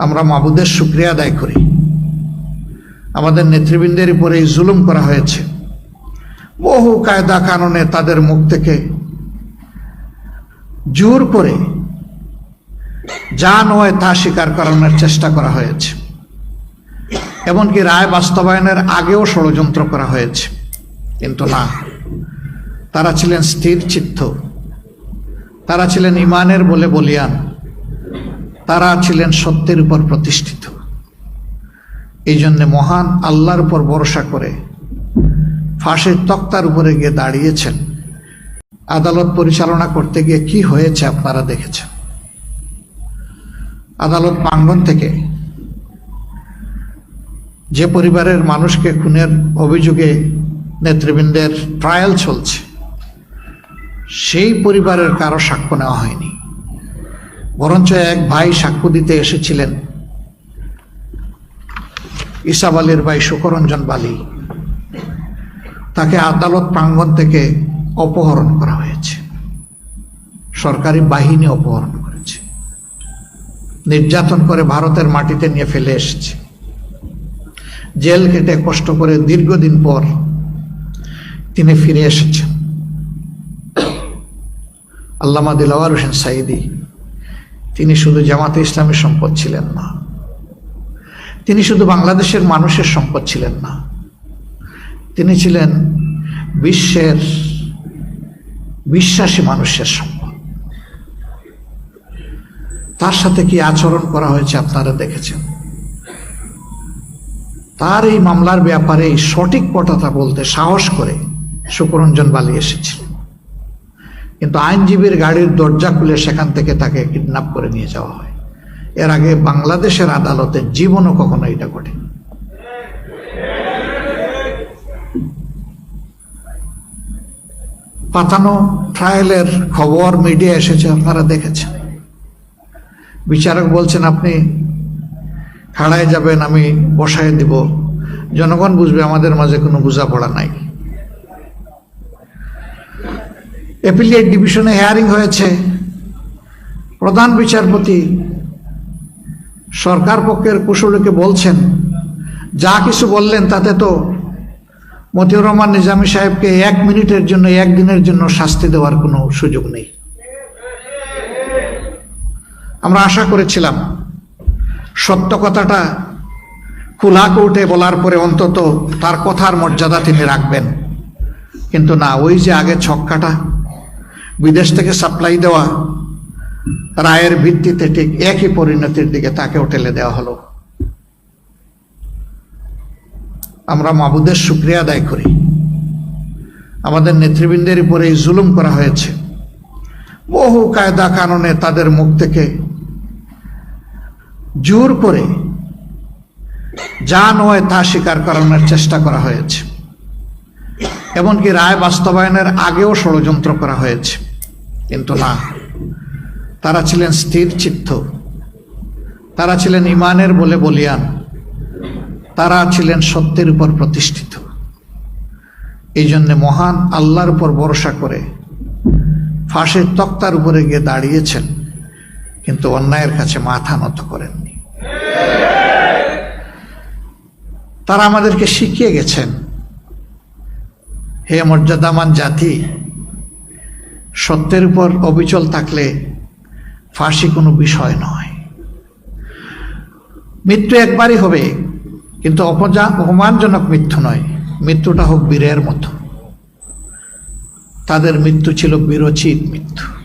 আমরা মাবুদের শুক্রিয়া আদায় করি। আমাদের নেতৃবৃন্দের উপরে এই জুলুম করা হয়েছে। বহু কায়দা কানুনে তাদের মুখ থেকে জোর করে যা নয় তা স্বীকার করানোর চেষ্টা করা হয়েছে। এমনকি রায় বাস্তবায়নের আগেও ষড়যন্ত্র করা হয়েছে। কিন্তু না, তারা ছিলেন স্থির চিত্ত। তারা ছিলেন ইমানের বলে বলিয়ান। তারা ছিলেন সত্যের উপর প্রতিষ্ঠিত। এই জন্যে মহান আল্লাহর উপর ভরসা করে ফাঁসের তক্তার উপরে গিয়ে দাঁড়িয়েছেন। আদালত পরিচালনা করতে গিয়ে কি হয়েছে আপনারা দেখেছেন। আদালত প্রাঙ্গন থেকে যে পরিবারের মানুষকে খুনের অভিযোগে নেতৃবৃন্দের ট্রায়াল চলছে, সেই পরিবারের কারও সাক্ষ্য নেওয়া হয়নি। বরঞ্চ এক ভাই সাক্ষ্য দিতে এসেছিলেন। ইসাব আলীর ভাই সুকরঞ্জন বালি। তাকে আদালত প্রাঙ্গণ থেকে অপহরণ করা হয়েছে। সরকারি বাহিনী অপহরণ করেছে। নির্যাতন করে ভারতের মাটিতে নিয়ে ফেলে এসেছে। জেল কেটে কষ্ট করে দীর্ঘদিন পর তিনি ফিরে এসেছেন। আল্লামা দিলাওয়ার হোসেন সাইদি তিনি শুধু জামাতে ইসলামের সম্পদ ছিলেন না। তিনি শুধু বাংলাদেশের মানুষের সম্পদ ছিলেন না। তিনি ছিলেন বিশ্বের বিশ্বাসী মানুষের সম্পদ। তার সাথে কি আচরণ করা হয়েছে আপনারা দেখেছেন? তার এই মামলার ব্যাপারে সঠিক কথাটা বলতে সাহস করে সুকরঞ্জন বালি এসেছিলেন। কিন্তু আইনজীবীর গাড়ির দরজা খুলে সেখান থেকে তাকে কিডন্যাপ করে নিয়ে যাওয়া হয়। এর আগে বাংলাদেশের আদালতে জীবনও কখনো এটা ঘটে পাতানো ট্রায়ালের খবর মিডিয়া এসেছে, আপনারা দেখেছেন। বিচারক বলছেন, আপনি খাড়ায় যাবেন, আমি বসায় দিব। জনগণ বুঝবে, আমাদের মাঝে কোনো বোঝাপড়া নাই। অ্যাপিলিয়েট ডিভিশনে হেয়ারিং হয়েছে প্রধান বিচারপতি। সরকার পক্ষের কুশলীকে বলছেন, যা কিছু বললেন তাতে তো মতিউর রহমান নিজামী সাহেবকে এক মিনিটের জন্য একদিনের জন্য শাস্তি দেওয়ার কোনো সুযোগ নেই। আমরা আশা করেছিলাম, সত্য কথাটা খোলা কোর্টে বলার পরে অন্তত তার কথার মর্যাদা তিনি রাখবেন। কিন্তু না, ওই যে আগে ছক্কাটা বিদেশ থেকে সাপ্লাই দেওয়া রায়ের ভিত্তিতে ঠিক একই পরিণতির দিকে তাকেও ঠেলে দেওয়া হলো। আমরা মাবুদের শুক্রিয়া আদায় করি। আমাদের নেতৃবৃন্দের উপরে এই জুলুম করা হয়েছে। বহু কায়দা কানুনে তাদের মুখ থেকে জোর করে যা নয় তা স্বীকার করানোর চেষ্টা করা হয়েছে। এমনকি রায় বাস্তবায়নের আগেও ষড়যন্ত্র করা হয়েছে। কিন্তু না। তারা ছিলেন স্থির চিত্ত। তারা ছিলেন ইমানের বলে বলিয়ান। তারা ছিলেন সত্যের উপর প্রতিষ্ঠিত। এই জন্যে মহান আল্লাহর উপর ভরসা করে ফাঁসের তক্তার উপরে গিয়ে দাঁড়িয়েছেন, কিন্তু অন্যায়ের কাছে মাথা নত করেননি। তারা আমাদেরকে শিখিয়ে গেছেন, হে মর্যাদামান জাতি সত্যের উপর অবিচল থাকলে ফাঁসি কোনো বিষয় নয়। মৃত্যু একবারই হবে, কিন্তু অপজা, অপমানজনক মৃত্যু নয়, মৃত্যুটা হোক বীরের মতো। তাদের মৃত্যু ছিল বিরোচিত মৃত্যু।